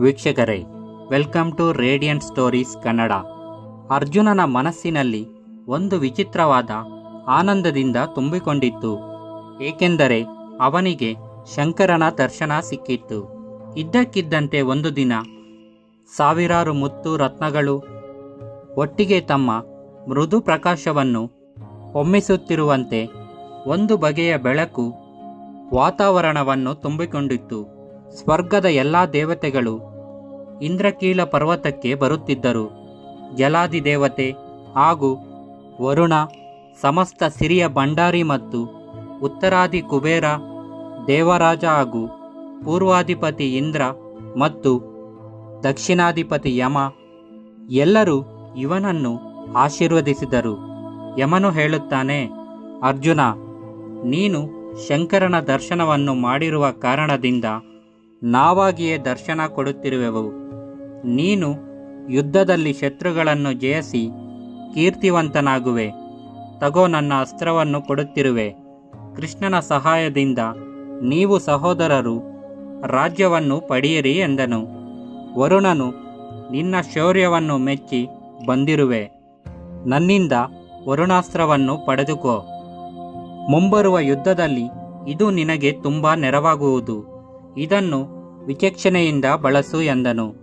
ವೀಕ್ಷಕರೇ, welcome to radiant stories Kannada. ಅರ್ಜುನನ ಮನಸ್ಸಿನಲ್ಲಿ ಒಂದು ವಿಚಿತ್ರವಾದ ಆನಂದದಿಂದ ತುಂಬಿಕೊಂಡಿತ್ತು. ಏಕೆಂದರೆ ಅವನಿಗೆ ಶಂಕರನ ದರ್ಶನ ಸಿಕ್ಕಿತ್ತು. ಇದ್ದಕ್ಕಿದ್ದಂತೆ ಒಂದು ದಿನ ಸಾವಿರಾರು ಮುತ್ತು ರತ್ನಗಳು ಒಟ್ಟಿಗೆ ತಮ್ಮ ಮೃದು ಪ್ರಕಾಶವನ್ನು ಹೊಮ್ಮಿಸುತ್ತಿರುವಂತೆ ಒಂದು ಬಗೆಯ ಬೆಳಕು ವಾತಾವರಣವನ್ನು ತುಂಬಿಕೊಂಡಿತ್ತು. ಸ್ವರ್ಗದ ಎಲ್ಲ ದೇವತೆಗಳು ಇಂದ್ರಕೀಲ ಪರ್ವತಕ್ಕೆ ಬರುತ್ತಿದ್ದರು. ಜಲಾದಿ ದೇವತೆ ಹಾಗೂ ವರುಣ, ಸಮಸ್ತ ಸಿರಿಯ ಭಂಡಾರಿ ಮತ್ತು ಉತ್ತರಾದಿ ಕುಬೇರ, ದೇವರಾಜ ಹಾಗೂ ಪೂರ್ವಾಧಿಪತಿ ಇಂದ್ರ ಮತ್ತು ದಕ್ಷಿಣಾಧಿಪತಿ ಯಮ ಎಲ್ಲರೂ ಇವನನ್ನು ಆಶೀರ್ವದಿಸಿದರು. ಯಮನು ಹೇಳುತ್ತಾನೆ, ಅರ್ಜುನ, ನೀನು ಶಂಕರನ ದರ್ಶನವನ್ನು ಮಾಡಿರುವ ಕಾರಣದಿಂದ ನಾವಾಗಿಯೇ ದರ್ಶನ ಕೊಡುತ್ತಿರುವೆವು. ನೀನು ಯುದ್ಧದಲ್ಲಿ ಶತ್ರುಗಳನ್ನು ಜಯಿಸಿ ಕೀರ್ತಿವಂತನಾಗುವೆ. ತಗೋ ನನ್ನ ಅಸ್ತ್ರವನ್ನು ಕೊಡುತ್ತಿರುವೆ. ಕೃಷ್ಣನ ಸಹಾಯದಿಂದ ನೀವು ಸಹೋದರರು ರಾಜ್ಯವನ್ನು ಪಡೆಯಿರಿ ಎಂದನು. ವರುಣನು ನಿನ್ನ ಶೌರ್ಯವನ್ನು ಮೆಚ್ಚಿ ಬಂದಿರುವೆ. ನನ್ನಿಂದ ವರುಣಾಸ್ತ್ರವನ್ನು ಪಡೆದುಕೋ. ಮುಂಬರುವ ಯುದ್ಧದಲ್ಲಿ ಇದು ನಿನಗೆ ತುಂಬ ನೆರವಾಗುವುದು. ಇದನ್ನು ವಿಚಕ್ಷಣೆಯಿಂದ ಬಳಸು ಎಂದನು.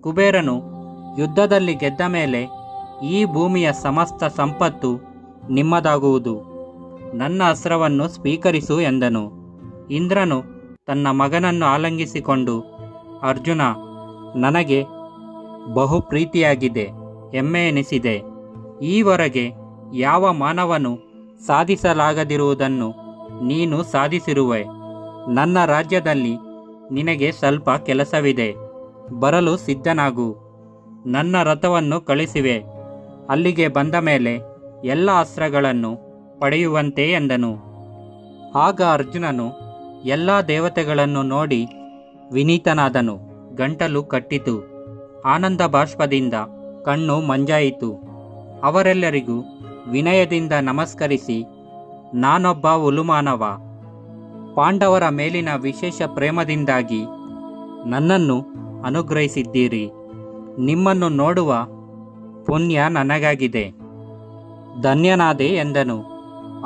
ಕುಬೇರನು ಯುದ್ಧದಲ್ಲಿ ಗೆದ್ದ ಮೇಲೆ ಈ ಭೂಮಿಯ ಸಮಸ್ತ ಸಂಪತ್ತು ನಿಮ್ಮದಾಗುವುದು. ನನ್ನ ಅಸ್ತ್ರವನ್ನು ಸ್ವೀಕರಿಸು ಎಂದನು. ಇಂದ್ರನು ತನ್ನ ಮಗನನ್ನು ಆಲಂಗಿಸಿಕೊಂಡು, ಅರ್ಜುನ, ನನಗೆ ಬಹು ಪ್ರೀತಿಯಾಗಿದೆ ಹೆಮ್ಮೆ ಎನಿಸಿದೆ. ಈವರೆಗೆ ಯಾವ ಮಾನವನು ಸಾಧಿಸಲಾಗದಿರುವುದನ್ನು ನೀನು ಸಾಧಿಸಿರುವೆ. ನನ್ನ ರಾಜ್ಯದಲ್ಲಿ ನಿನಗೆ ಸ್ವಲ್ಪ ಕೆಲಸವಿದೆ. ಬರಲು ಸಿದ್ಧನಾಗು. ನನ್ನ ರಥವನ್ನು ಕಳಿಸಿವೆ. ಅಲ್ಲಿಗೆ ಬಂದ ಮೇಲೆ ಎಲ್ಲ ಅಸ್ತ್ರಗಳನ್ನು ಪಡೆಯುವಂತೆ ಎಂದನು. ಆಗ ಅರ್ಜುನನು ಎಲ್ಲ ದೇವತೆಗಳನ್ನು ನೋಡಿ ವಿನೀತನಾದನು. ಗಂಟಲು ಕಟ್ಟಿತು. ಆನಂದ ಬಾಷ್ಪದಿಂದ ಕಣ್ಣು ಮಂಜಾಯಿತು. ಅವರೆಲ್ಲರಿಗೂ ವಿನಯದಿಂದ ನಮಸ್ಕರಿಸಿ, ನಾನೊಬ್ಬ ಉಲುಮಾನವ ಪಾಂಡವರ ಮೇಲಿನ ವಿಶೇಷ ಪ್ರೇಮದಿಂದಾಗಿ ನನ್ನನ್ನು ಅನುಗ್ರಹಿಸಿದ್ದೀರಿ. ನಿಮ್ಮನ್ನು ನೋಡುವ ಪುಣ್ಯ ನನಗಾಗಿದೆ. ಧನ್ಯನಾದೆ ಎಂದನು.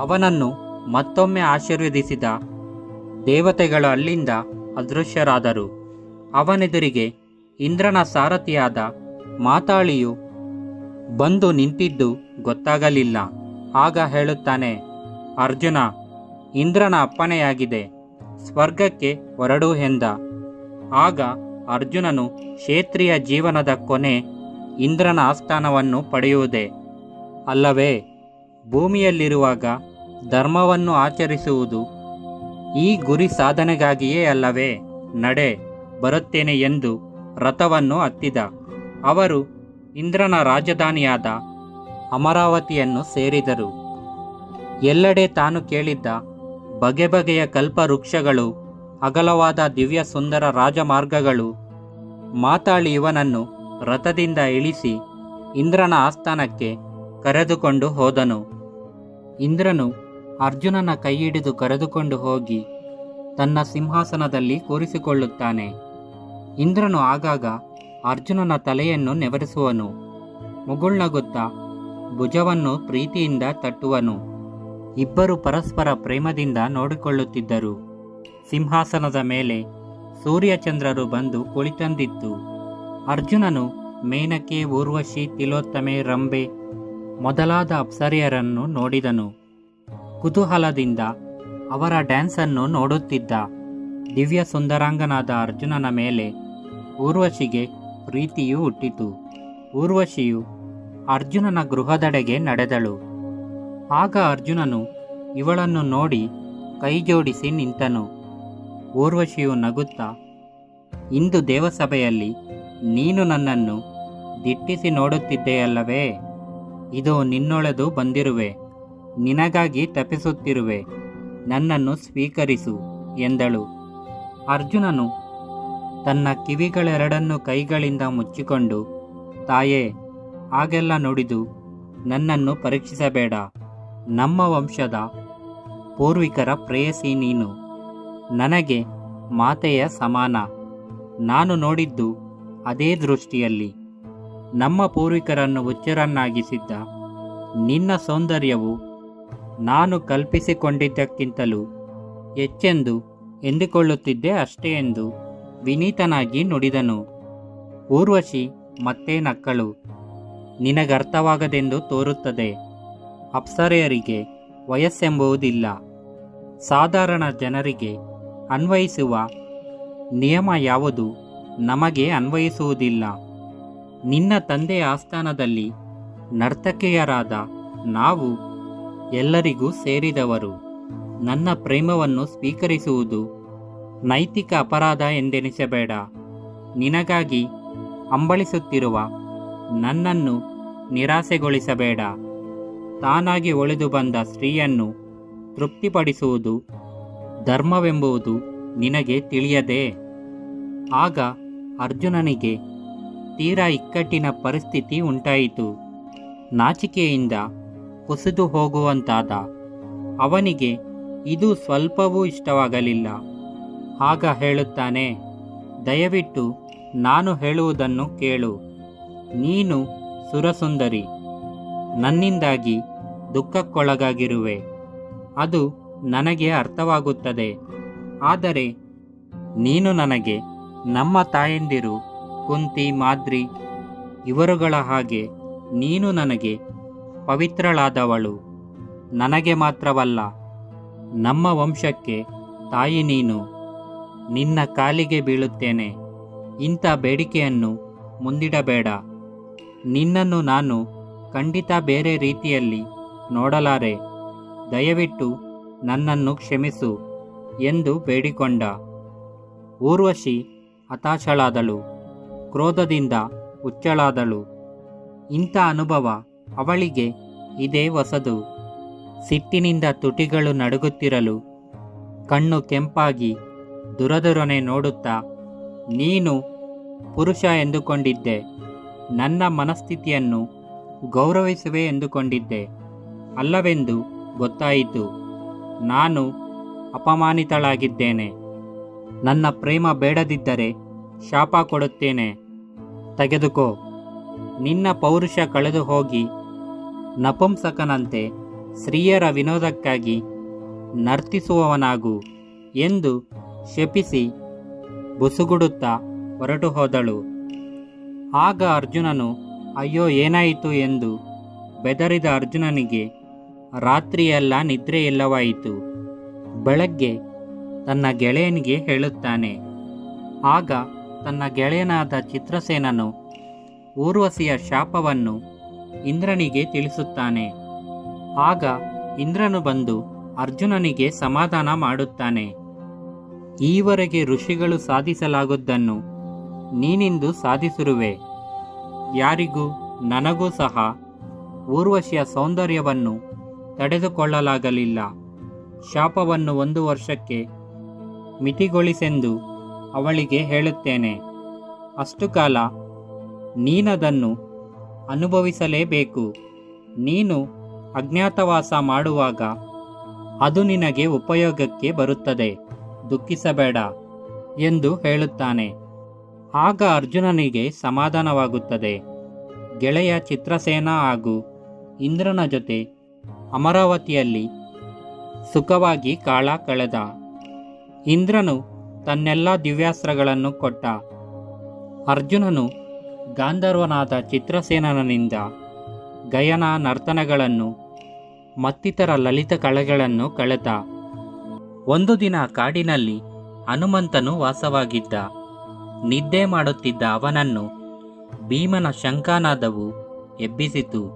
ಅವನನ್ನು ಮತ್ತೊಮ್ಮೆ ಆಶೀರ್ವದಿಸಿದ ದೇವತೆಗಳು ಅಲ್ಲಿಂದ ಅದೃಶ್ಯರಾದರು. ಅವನೆದುರಿಗೆ ಇಂದ್ರನ ಸಾರಥಿಯಾದ ಮಾತಾಳಿಯು ಬಂದು ನಿಂತಿದ್ದು ಗೊತ್ತಾಗಲಿಲ್ಲ. ಆಗ ಹೇಳುತ್ತಾನೆ, ಅರ್ಜುನ ಇಂದ್ರನ ಅಪ್ಪನೆಯಾಗಿದೆ ಸ್ವರ್ಗಕ್ಕೆ ಹೊರಡು ಎಂದ. ಆಗ ಅರ್ಜುನನು ಕ್ಷೇತ್ರಿಯ ಜೀವನದ ಕೊನೆ ಇಂದ್ರನ ಆಸ್ಥಾನವನ್ನು ಪಡೆಯುವುದೇ. ಅಲ್ಲವೇ, ಭೂಮಿಯಲ್ಲಿರುವಾಗ ಧರ್ಮವನ್ನು ಆಚರಿಸುವುದು ಈ ಗುರಿ ಸಾಧನೆಗಾಗಿಯೇ ಅಲ್ಲವೇ, ನಡೆ ಬರುತ್ತೇನೆ ಎಂದು ರಥವನ್ನು ಹತ್ತಿದ. ಅವರು ಇಂದ್ರನ ರಾಜಧಾನಿಯಾದ ಅಮರಾವತಿಯನ್ನು ಸೇರಿದರು. ಎಲ್ಲೆಡೆ ತಾನು ಕೇಳಿದ್ದ ಬಗೆ ಬಗೆಯ ಕಲ್ಪವೃಕ್ಷಗಳು ಅಗಲವಾದ ದಿವ್ಯ ಸುಂದರ ರಾಜಮಾರ್ಗಗಳು. ಮಾತಾಳಿ ಇವನನ್ನು ರಥದಿಂದ ಇಳಿಸಿ ಇಂದ್ರನ ಆಸ್ಥಾನಕ್ಕೆ ಕರೆದುಕೊಂಡು ಹೋದನು. ಇಂದ್ರನು ಅರ್ಜುನನ ಕೈಹಿಡಿದು ಕರೆದುಕೊಂಡು ಹೋಗಿ ತನ್ನ ಸಿಂಹಾಸನದಲ್ಲಿ ಕೂರಿಸಿಕೊಳ್ಳುತ್ತಾನೆ. ಇಂದ್ರನು ಆಗಾಗ ಅರ್ಜುನನ ತಲೆಯನ್ನು ನೆವರಿಸುವನು. ಮುಗುಳ್ನಗುತ್ತಾ ಭುಜವನ್ನು ಪ್ರೀತಿಯಿಂದ ತಟ್ಟುವನು. ಇಬ್ಬರು ಪರಸ್ಪರ ಪ್ರೇಮದಿಂದ ನೋಡಿಕೊಳ್ಳುತ್ತಿದ್ದರು. ಸಿಂಹಾಸನದ ಮೇಲೆ ಸೂರ್ಯಚಂದ್ರರು ಬಂದು ಕುಳಿತಂದಿತ್ತು. ಅರ್ಜುನನು ಮೇನಕೆ, ಊರ್ವಶಿ, ತಿಲೋತ್ತಮೆ, ರಂಬೆ ಮೊದಲಾದ ಅಪ್ಸರಿಯರನ್ನು ನೋಡಿದನು. ಕುತೂಹಲದಿಂದ ಅವರ ಡ್ಯಾನ್ಸನ್ನು ನೋಡುತ್ತಿದ್ದ. ದಿವ್ಯ ಸುಂದರಾಂಗನಾದ ಅರ್ಜುನನ ಮೇಲೆ ಊರ್ವಶಿಗೆ ಪ್ರೀತಿಯೂ ಹುಟ್ಟಿತು. ಊರ್ವಶಿಯು ಅರ್ಜುನನ ಗೃಹದೆಡೆಗೆ ನಡೆದಳು. ಆಗ ಅರ್ಜುನನು ಇವಳನ್ನು ನೋಡಿ ಕೈಜೋಡಿಸಿ ನಿಂತನು. ಊರ್ವಶಿಯು ನಗುತ್ತಾ, ಇಂದು ದೇವಸಭೆಯಲ್ಲಿ ನೀನು ನನ್ನನ್ನು ದಿಟ್ಟಿಸಿ ನೋಡುತ್ತಿದ್ದೆಯಲ್ಲವೇ? ಇದು ನಿನ್ನೊಳೆದು ಬಂದಿರುವೆ, ನಿನಗಾಗಿ ತಪಿಸುತ್ತಿರುವೆ ನನ್ನನ್ನು ಸ್ವೀಕರಿಸು ಎಂದಳು. ಅರ್ಜುನನು ತನ್ನ ಕಿವಿಗಳೆರಡನ್ನು ಕೈಗಳಿಂದ ಮುಚ್ಚಿಕೊಂಡು, ತಾಯೇ, ಹಾಗೆಲ್ಲ ನುಡಿದು ನನ್ನನ್ನು ಪರೀಕ್ಷಿಸಬೇಡ. ನಮ್ಮ ವಂಶದ ಪೂರ್ವಿಕರ ಪ್ರೇಯಸಿ ನೀನು. ನನಗೆ ಮಾತೆಯ ಸಮಾನ. ನಾನು ನೋಡಿದ್ದು ಅದೇ ದೃಷ್ಟಿಯಲ್ಲಿ. ನಮ್ಮ ಪೂರ್ವಿಕರನ್ನು ಹುಚ್ಚರನ್ನಾಗಿಸಿದ್ದ ನಿನ್ನ ಸೌಂದರ್ಯವು ನಾನು ಕಲ್ಪಿಸಿಕೊಂಡಿದ್ದಕ್ಕಿಂತಲೂ ಹೆಚ್ಚೆಂದು ಎಂದುಕೊಳ್ಳುತ್ತಿದ್ದೆ ಅಷ್ಟೇ ಎಂದು ವಿನೀತನಾಗಿ ನುಡಿದನು. ಊರ್ವಶಿ ಮತ್ತೆ ನಕ್ಕಳು, ನಿನಗರ್ಥವಾಗದೆಂದು ತೋರುತ್ತದೆ. ಅಪ್ಸರೆಯರಿಗೆ ವಯಸ್ಸೆಂಬುವುದಿಲ್ಲ. ಸಾಧಾರಣ ಜನರಿಗೆ ಅನ್ವಯಿಸುವ ನಿಯಮ ಯಾವುದು? ನಮಗೆ ಅನ್ವಯಿಸುವುದಿಲ್ಲ. ನಿನ್ನ ತಂದೆಯ ಆಸ್ಥಾನದಲ್ಲಿ ನರ್ತಕಿಯರಾದ ನಾವು ಎಲ್ಲರಿಗೂ ಸೇರಿದವರು. ನನ್ನ ಪ್ರೇಮವನ್ನು ಸ್ವೀಕರಿಸುವುದು ನೈತಿಕ ಅಪರಾಧ ಎಂದೆನಿಸಬೇಡ. ನಿನಗಾಗಿ ಅಂಬಳಿಸುತ್ತಿರುವ ನನ್ನನ್ನು ನಿರಾಸೆಗೊಳಿಸಬೇಡ. ತಾನಾಗಿ ಒಳೆದು ಬಂದ ಸ್ತ್ರೀಯನ್ನು ತೃಪ್ತಿಪಡಿಸುವುದು ಧರ್ಮವೆಂಬುದು ನಿನಗೆ ತಿಳಿಯದೆ? ಆಗ ಅರ್ಜುನನಿಗೆ ತೀರಾ ಇಕ್ಕಟ್ಟಿನ ಪರಿಸ್ಥಿತಿ ಉಂಟಾಯಿತು. ನಾಚಿಕೆಯಿಂದ ಕುಸಿದು ಹೋಗುವಂತಾದ ಅವನಿಗೆ ಇದು ಸ್ವಲ್ಪವೂ ಇಷ್ಟವಾಗಲಿಲ್ಲ. ಆಗ ಹೇಳುತ್ತಾನೆ, ದಯವಿಟ್ಟು ನಾನು ಹೇಳುವುದನ್ನು ಕೇಳು. ನೀನು ಸುರಸುಂದರಿ. ನನ್ನಿಂದಾಗಿ ದುಃಖಕ್ಕೊಳಗಾಗಿರುವೆ. ಅದು ನನಗೆ ಅರ್ಥವಾಗುತ್ತದೆ. ಆದರೆ ನೀನು ನನಗೆ ನಮ್ಮ ತಾಯಂದಿರು ಕುಂತಿ ಮಾದ್ರಿ ಇವರುಗಳ ಹಾಗೆ ನೀನು ನನಗೆ ಪವಿತ್ರಳಾದವಳು. ನನಗೆ ಮಾತ್ರವಲ್ಲ, ನಮ್ಮ ವಂಶಕ್ಕೆ ತಾಯಿ ನೀನು. ನಿನ್ನ ಕಾಲಿಗೆ ಬೀಳುತ್ತೇನೆ. ಇಂಥ ಬೇಡಿಕೆಯನ್ನು ಮುಂದಿಡಬೇಡ. ನಿನ್ನನ್ನು ನಾನು ಖಂಡಿತ ಬೇರೆ ರೀತಿಯಲ್ಲಿ ನೋಡಲಾರೆ. ದಯವಿಟ್ಟು ನನ್ನನ್ನು ಕ್ಷಮಿಸು ಎಂದು ಬೇಡಿಕೊಂಡ. ಊರ್ವಶಿ ಹತಾಶಳಾದಳು. ಕ್ರೋಧದಿಂದ ಹುಚ್ಚಳಾದಳು ಇಂಥ ಅನುಭವ ಅವಳಿಗೆ ಇದೇ ಹೊಸದು. ಸಿಟ್ಟಿನಿಂದ ತುಟಿಗಳು ನಡುಗುತ್ತಿರಲು ಕಣ್ಣು ಕೆಂಪಾಗಿ ದುರದುರನೆ ನೋಡುತ್ತಾ, ನೀನು ಪುರುಷ ಎಂದುಕೊಂಡಿದ್ದೆ. ನನ್ನ ಮನಸ್ಥಿತಿಯನ್ನು ಗೌರವಿಸುವೆ ಎಂದುಕೊಂಡಿದ್ದೆ. ಅಲ್ಲವೆಂದು ಗೊತ್ತಾಯಿತು. ನಾನು ಅಪಮಾನಿತಳಾಗಿದ್ದೇನೆ. ನನ್ನ ಪ್ರೇಮ ಬೇಡದಿದ್ದರೆ ಶಾಪ ಕೊಡುತ್ತೇನೆ. ತೆಗೆದುಕೋ. ನಿನ್ನ ಪೌರುಷ ಕಳೆದು ಹೋಗಿ ನಪುಂಸಕನಂತೆ ಸ್ತ್ರೀಯರ ವಿನೋದಕ್ಕಾಗಿ ನರ್ತಿಸುವವನಾಗು ಎಂದು ಶಪಿಸಿ ಬುಸುಗುಡುತ್ತಾ ಹೊರಟು ಹೋದಳು ಆಗ ಅರ್ಜುನನು ಅಯ್ಯೋ, ಏನಾಯಿತು ಎಂದು ಬೆದರಿದ ಅರ್ಜುನನಿಗೆ ರಾತ್ರಿಯೆಲ್ಲ ನಿದ್ರೆ ಇಲ್ಲವಾಯಿತು. ಬೆಳಗ್ಗೆ ತನ್ನ ಗೆಳೆಯನಿಗೆ ಹೇಳುತ್ತಾನೆ, ಆಗ ತನ್ನ ಗೆಳೆಯನಾದ ಚಿತ್ರಸೇನನು ಊರ್ವಸಿಯ ಶಾಪವನ್ನು ಇಂದ್ರನಿಗೆ ತಿಳಿಸುತ್ತಾನೆ. ಆಗ ಇಂದ್ರನು ಬಂದು ಅರ್ಜುನನಿಗೆ ಸಮಾಧಾನ ಮಾಡುತ್ತಾನೆ. ಈವರೆಗೆ ಋಷಿಗಳು ಸಾಧಿಸಲಾಗುವುದನ್ನು ನೀನಿಂದು ಸಾಧಿಸಿರುವೆ. ಯಾರಿಗೂ ನನಗೂ ಸಹ ಊರ್ವಶಿಯ ಸೌಂದರ್ಯವನ್ನು ತಡೆದುಕೊಳ್ಳಲಾಗಲಿಲ್ಲ. ಶಾಪವನ್ನು ಒಂದು ವರ್ಷಕ್ಕೆ ಮಿತಿಗೊಳಿಸೆಂದು ಅವಳಿಗೆ ಹೇಳುತ್ತೇನೆ. ಅಷ್ಟು ಕಾಲ ನೀನದನ್ನು ಅನುಭವಿಸಲೇಬೇಕು. ನೀನು ಅಜ್ಞಾತವಾಸ ಮಾಡುವಾಗ ಅದು ನಿನಗೆ ಉಪಯೋಗಕ್ಕೆ ಬರುತ್ತದೆ. ದುಃಖಿಸಬೇಡ ಎಂದು ಹೇಳುತ್ತಾನೆ. ಆಗ ಅರ್ಜುನನಿಗೆ ಸಮಾಧಾನವಾಗುತ್ತದೆ. ಗೆಳೆಯ ಚಿತ್ರಸೇನ ಹಾಗೂ ಇಂದ್ರನ ಜೊತೆ ಅಮರಾವತಿಯಲ್ಲಿ ಸುಖವಾಗಿ ಕಾಳ ಕಳೆದ. ಇಂದ್ರನು ತನ್ನೆಲ್ಲ ದಿವ್ಯಾಸ್ತ್ರಗಳನ್ನು ಕೊಟ್ಟ. ಅರ್ಜುನನು ಗಾಂಧರ್ವನಾದ ಚಿತ್ರಸೇನನಿಂದ ಗಯನ ನರ್ತನಗಳನ್ನು, ಮತ್ತಿತರ ಲಲಿತ ಕಳೆಗಳನ್ನು ಕಳೆದ. ಒಂದು ದಿನ ಕಾಡಿನಲ್ಲಿ ಹನುಮಂತನು ವಾಸವಾಗಿದ್ದ. ನಿದ್ದೆ ಮಾಡುತ್ತಿದ್ದ ಅವನನ್ನು ಭೀಮನ ಶಂಕಾನಾದವು ಎಬ್ಬಿಸಿತು.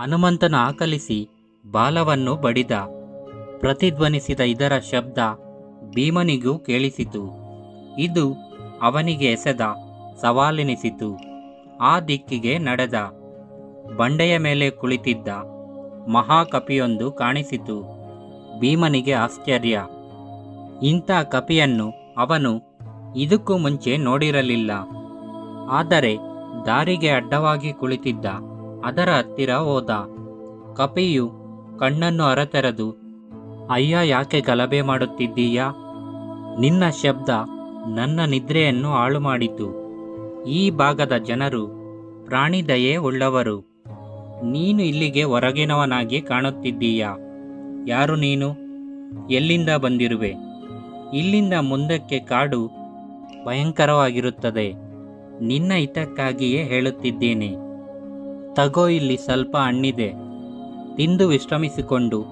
ಹನುಮಂತನ ಆಕಲಿಸಿ ಬಾಲವನ್ನು ಬಡಿದ. ಪ್ರತಿಧ್ವನಿಸಿದ ಇದರ ಶಬ್ದ ಭೀಮನಿಗೂ ಕೇಳಿಸಿತು. ಇದು ಅವನಿಗೆ ಎಸೆದ, ಸವಾಲೆನಿಸಿತು. ಆ ದಿಕ್ಕಿಗೆ ನಡೆದ. ಬಂಡೆಯ ಮೇಲೆ ಕುಳಿತಿದ್ದ ಮಹಾಕಪಿಯೊಂದು ಕಾಣಿಸಿತು. ಭೀಮನಿಗೆ ಆಶ್ಚರ್ಯ. ಇಂಥ ಕಪಿಯನ್ನು ಅವನು ಇದಕ್ಕೂ ಮುಂಚೆ ನೋಡಿರಲಿಲ್ಲ. ಆದರೆ ದಾರಿಗೆ ಅಡ್ಡವಾಗಿ ಕುಳಿತಿದ್ದ, ಅದರ ಹತ್ತಿರ ಹೋದ. ಕಪಿಯು ಕಣ್ಣನ್ನು ಅರತೆರೆದು, ಅಯ್ಯ, ಯಾಕೆ ಗಲಭೆ ಮಾಡುತ್ತಿದ್ದೀಯಾ? ನಿನ್ನ ಶಬ್ದ ನನ್ನ ನಿದ್ರೆಯನ್ನು ಹಾಳು ಮಾಡಿತು ಈ ಭಾಗದ ಜನರು ಪ್ರಾಣಿ ದಯೆ ಉಳ್ಳವರು. ನೀನು ಇಲ್ಲಿಗೆ ಹೊರಗಿನವನಾಗಿ ಕಾಣುತ್ತಿದ್ದೀಯ? ಯಾರು ನೀನು? ಎಲ್ಲಿಂದ ಬಂದಿರುವೆ? ಇಲ್ಲಿಂದ ಮುಂದಕ್ಕೆ ಕಾಡು ಭಯಂಕರವಾಗಿರುತ್ತದೆ. ನಿನ್ನ ಹಿತಕ್ಕಾಗಿಯೇ ಹೇಳುತ್ತಿದ್ದೇನೆ. ತಗೋ, ಇಲ್ಲಿ ಸ್ವಲ್ಪ ಹಣ್ಣಿದೆ. ತಿಂದು ವಿಶ್ರಮಿಸಿಕೊಂಡು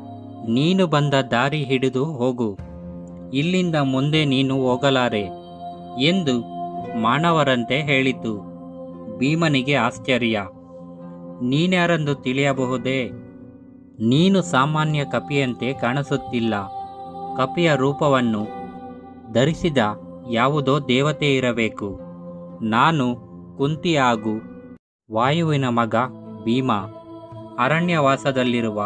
ನೀನು ಬಂದ ದಾರಿ ಹಿಡಿದು ಹೋಗು. ಇಲ್ಲಿಂದ ಮುಂದೆ ನೀನು ಹೋಗಲಾರೆ ಎಂದು ಮಾನವರಂತೆ ಹೇಳಿತು. ಭೀಮನಿಗೆ ಆಶ್ಚರ್ಯ. ನೀನ್ಯಾರೆಂದು ತಿಳಿಯಬಹುದೇ? ನೀನು ಸಾಮಾನ್ಯ ಕಪಿಯಂತೆ ಕಾಣಿಸುತ್ತಿಲ್ಲ. ಕಪಿಯ ರೂಪವನ್ನು ಧರಿಸಿದ ಯಾವುದೋ ದೇವತೆ ಇರಬೇಕು. ನಾನು ಕುಂತಿ ಹಾಗೂ ವಾಯುವಿನ ಮಗ ಭೀಮ, ಅರಣ್ಯವಾಸದಲ್ಲಿರುವ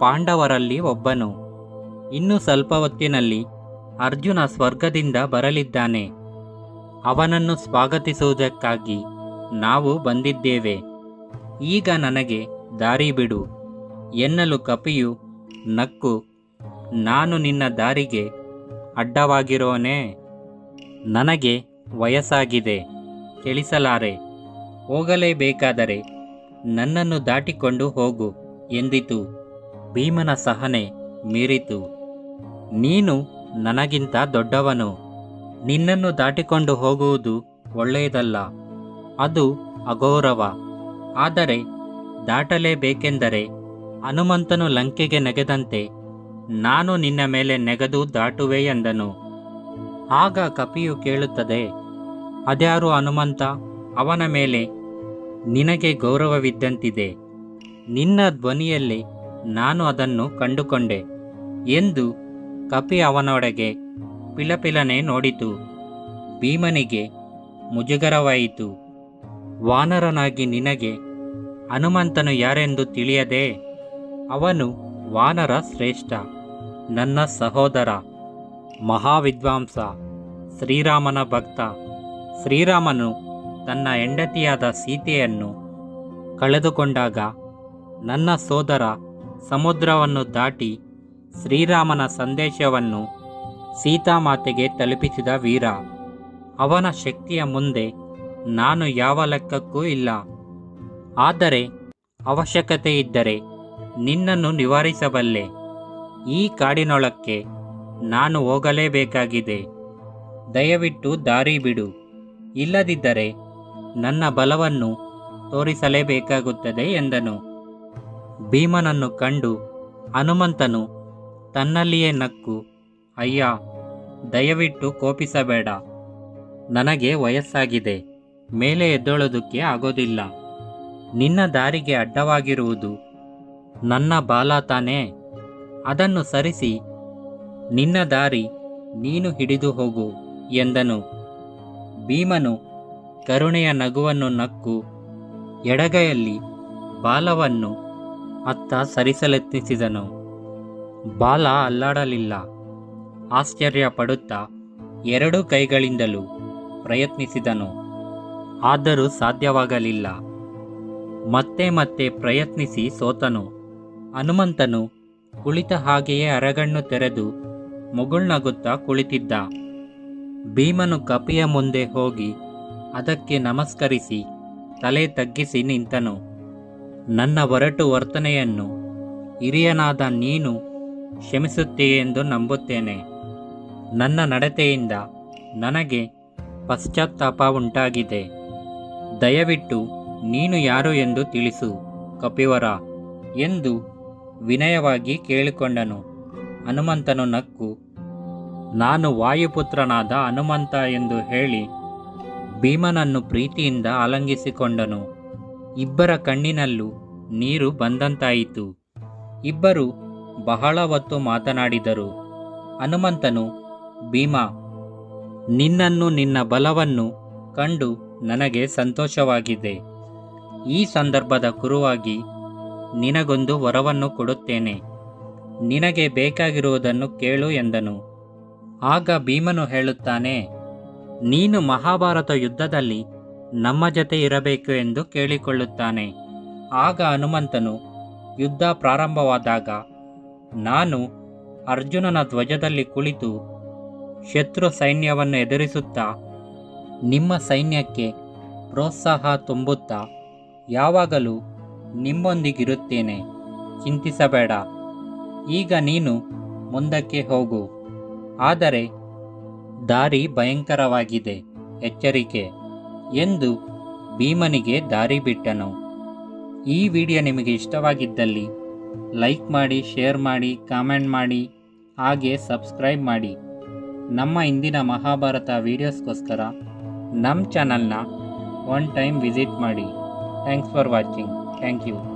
ಪಾಂಡವರಲ್ಲಿ ಒಬ್ಬನು. ಇನ್ನು ಸ್ವಲ್ಪ ಹೊತ್ತಿನಲ್ಲಿ ಅರ್ಜುನ ಸ್ವರ್ಗದಿಂದ ಬರಲಿದ್ದಾನೆ. ಅವನನ್ನು ಸ್ವಾಗತಿಸುವುದಕ್ಕಾಗಿ ನಾವು ಬಂದಿದ್ದೇವೆ. ಈಗ ನನಗೆ ದಾರಿ ಬಿಡು. ಎನ್ನಲು ಕಪಿಯು, ನಕ್ಕು, ನಾನು ನಿನ್ನ ದಾರಿಗೆ ಅಡ್ಡವಾಗಿರೋನೇ. ನನಗೆ ವಯಸ್ಸಾಗಿದೆ. ತಿಳಿಸಲಾರೆ. ಹೋಗಲೇಬೇಕಾದರೆ ನನ್ನನ್ನು ದಾಟಿಕೊಂಡು ಹೋಗು ಎಂದಿತು. ಭೀಮನ ಸಹನೆ ಮೀರಿತು. ನೀನು ನನಗಿಂತ ದೊಡ್ಡವನು. ನಿನ್ನನ್ನು ದಾಟಿಕೊಂಡು ಹೋಗುವುದು ಒಳ್ಳೆಯದಲ್ಲ. ಅದು ಅಗೌರವ ಆದರೆ ದಾಟಲೇಬೇಕೆಂದರೆ ಹನುಮಂತನು ಲಂಕೆಗೆ ನೆಗೆದಂತೆ, ನಾನು ನಿನ್ನ ಮೇಲೆ ನೆಗೆದು ದಾಟುವೆ ಎಂದನು. ಆಗ ಕಪಿಯು ಕೇಳುತ್ತದೆ, ಅದ್ಯಾರು ಹನುಮಂತ? ಅವನ ಮೇಲೆ ನಿನಗೆ ಗೌರವವಿದ್ದಂತಿದೆ. ನಿನ್ನ ಧ್ವನಿಯಲ್ಲಿ ನಾನು ಅದನ್ನು ಕಂಡುಕೊಂಡೆ ಎಂದು ಕಪಿ ಅವನೊಡೆಗೆ ಪಿಲಪಿಲನೆ ನೋಡಿತು. ಭೀಮನಿಗೆ ಮುಜುಗರವಾಯಿತು. ವಾನರನಾಗಿ ನಿನಗೆ ಹನುಮಂತನು ಯಾರೆಂದು ತಿಳಿಯದೆ? ಅವನು ವಾನರ ಶ್ರೇಷ್ಠ, ನನ್ನ ಸಹೋದರ. ಮಹಾವಿದ್ವಾಂಸ, ಶ್ರೀರಾಮನ ಭಕ್ತ. ಶ್ರೀರಾಮನು ತನ್ನ ಹೆಂಡತಿಯಾದ ಸೀತೆಯನ್ನು ಕಳೆದುಕೊಂಡಾಗ ನನ್ನ ಸೋದರ ಸಮುದ್ರವನ್ನು ದಾಟಿ ಶ್ರೀರಾಮನ ಸಂದೇಶವನ್ನು ಸೀತಾಮಾತೆಗೆ ತಲುಪಿಸಿದ ವೀರ. ಅವನ ಶಕ್ತಿಯ ಮುಂದೆ ನಾನು ಯಾವ ಲೆಕ್ಕಕ್ಕೂ ಇಲ್ಲ. ಆದರೆ ಅವಶ್ಯಕತೆ ಇದ್ದರೆ ನಿನ್ನನ್ನು ನಿವಾರಿಸಬಲ್ಲೆ. ಈ ಕಾಡಿನೊಳಕ್ಕೆ ನಾನು ಹೋಗಲೇಬೇಕಾಗಿದೆ. ದಯವಿಟ್ಟು ದಾರಿ ಬಿಡು. ಇಲ್ಲದಿದ್ದರೆ ನನ್ನ ಬಲವನ್ನು ತೋರಿಸಲೇಬೇಕಾಗುತ್ತದೆ ಎಂದನು. ಭೀಮನನ್ನು ಕಂಡು ಹನುಮಂತನು ತನ್ನಲ್ಲಿಯೇ ನಕ್ಕು, ಅಯ್ಯ, ದಯವಿಟ್ಟು ಕೋಪಿಸಬೇಡ. ನನಗೆ ವಯಸ್ಸಾಗಿದೆ. ಮೇಲೆ ಎದ್ದೊಳೋದಕ್ಕೆ ಆಗೋದಿಲ್ಲ. ನಿನ್ನ ದಾರಿಗೆ ಅಡ್ಡವಾಗಿರುವುದು ನನ್ನ ಬಾಲ ತಾನೇ. ಅದನ್ನು ಸರಿಸಿ ನಿನ್ನ ದಾರಿ ನೀನು ಹಿಡಿದು ಹೋಗು ಎಂದನು. ಭೀಮನು ಕರುಣೆಯ ನಗುವನ್ನು ನಕ್ಕು ಎಡಗೈಯಲ್ಲಿ ಬಾಲವನ್ನು ಅತ್ತ ಸರಿಸಲೆತ್ನಿಸಿದನು ಬಾಲ ಅಲ್ಲಾಡಲಿಲ್ಲ. ಆಶ್ಚರ್ಯ ಪಡುತ್ತಾ ಎರಡೂ ಕೈಗಳಿಂದಲೂ ಪ್ರಯತ್ನಿಸಿದನು. ಆದರೂ ಸಾಧ್ಯವಾಗಲಿಲ್ಲ. ಮತ್ತೆ ಮತ್ತೆ ಪ್ರಯತ್ನಿಸಿ ಸೋತನು. ಹನುಮಂತನು ಕುಳಿತ ಹಾಗೆಯೇ ಅರಗಣ್ಣು ತೆರೆದು ಮುಗುಳ್ನಗುತ್ತಾ ಕುಳಿತಿದ್ದ. ಭೀಮನು ಕಪಿಯ ಮುಂದೆ ಹೋಗಿ ಅದಕ್ಕೆ ನಮಸ್ಕರಿಸಿ, ತಲೆ ತಗ್ಗಿಸಿ ನಿಂತನು. ನನ್ನ ಒರಟು ವರ್ತನೆಯನ್ನು ಹಿರಿಯನಾದ ನೀನು ಕ್ಷಮಿಸುತ್ತೀಯೆಂದು ನಂಬುತ್ತೇನೆ. ನನ್ನ ನಡತೆಯಿಂದ ನನಗೆ ಪಶ್ಚಾತ್ತಾಪ ಉಂಟಾಗಿದೆ. ದಯವಿಟ್ಟು ನೀನು ಯಾರು ಎಂದು ತಿಳಿಸು, ಕಪಿವರ ಎಂದು ವಿನಯವಾಗಿ ಕೇಳಿಕೊಂಡನು. ಹನುಮಂತನು ನಕ್ಕು ನಾನು ವಾಯುಪುತ್ರನಾದ ಹನುಮಂತ ಎಂದು ಹೇಳಿ ಭೀಮನನ್ನು ಪ್ರೀತಿಯಿಂದ ಅಲಂಗಿಸಿಕೊಂಡನು. ಇಬ್ಬರ ಕಣ್ಣಿನಲ್ಲೂ ನೀರು ಬಂದಂತಾಯಿತು. ಇಬ್ಬರು ಬಹಳ ಹೊತ್ತು ಮಾತನಾಡಿದರು. ಹನುಮಂತನು, ಭೀಮ, ನಿನ್ನನ್ನು ನಿನ್ನ ಬಲವನ್ನು ಕಂಡು ನನಗೆ ಸಂತೋಷವಾಗಿದೆ. ಈ ಸಂದರ್ಭದ ಕುರುವಾಗಿ ನಿನಗೊಂದು ವರವನ್ನು ಕೊಡುತ್ತೇನೆ. ನಿನಗೆ ಬೇಕಾಗಿರುವುದನ್ನು ಕೇಳು ಎಂದನು. ಆಗ ಭೀಮನು ಹೇಳುತ್ತಾನೆ, ನೀನು ಮಹಾಭಾರತ ಯುದ್ಧದಲ್ಲಿ ನಮ್ಮ ಜೊತೆ ಇರಬೇಕು ಎಂದು ಕೇಳಿಕೊಳ್ಳುತ್ತಾನೆ. ಆಗ ಹನುಮಂತನು ಯುದ್ಧ ಪ್ರಾರಂಭವಾದಾಗ ನಾನು ಅರ್ಜುನನ ಧ್ವಜದಲ್ಲಿ ಕುಳಿತು ಶತ್ರು ಸೈನ್ಯವನ್ನು ಎದುರಿಸುತ್ತಾ, ನಿಮ್ಮ ಸೈನ್ಯಕ್ಕೆ ಪ್ರೋತ್ಸಾಹ ತುಂಬುತ್ತಾ, ಯಾವಾಗಲೂ ನಿಮ್ಮೊಂದಿಗಿರುತ್ತೇನೆ. ಚಿಂತಿಸಬೇಡ. ಈಗ ನೀನು ಮುಂದಕ್ಕೆ ಹೋಗು. ಆದರೆ ದಾರಿ ಭಯಂಕರವಾಗಿದೆ, ಎಚ್ಚರಿಕೆ ಎಂದು ಭೀಮನಿಗೆ ದಾರಿ ಬಿಟ್ಟನು. ಈ ವಿಡಿಯೋ ನಿಮಗೆ ಇಷ್ಟವಾಗಿದ್ದಲ್ಲಿ ಲೈಕ್ ಮಾಡಿ, ಶೇರ್ ಮಾಡಿ, ಕಾಮೆಂಟ್ ಮಾಡಿ, ಹಾಗೆ ಸಬ್ಸ್ಕ್ರೈಬ್ ಮಾಡಿ. ನಮ್ಮ ಇಂದಿನ ಮಹಾಭಾರತ ವೀಡಿಯೋಸ್ಗೋಸ್ಕರ ನಮ್ಮ ಚಾನಲ್ನ ಒನ್ ಟೈಮ್ ವಿಸಿಟ್ ಮಾಡಿ. Thanks for watching. Thank you.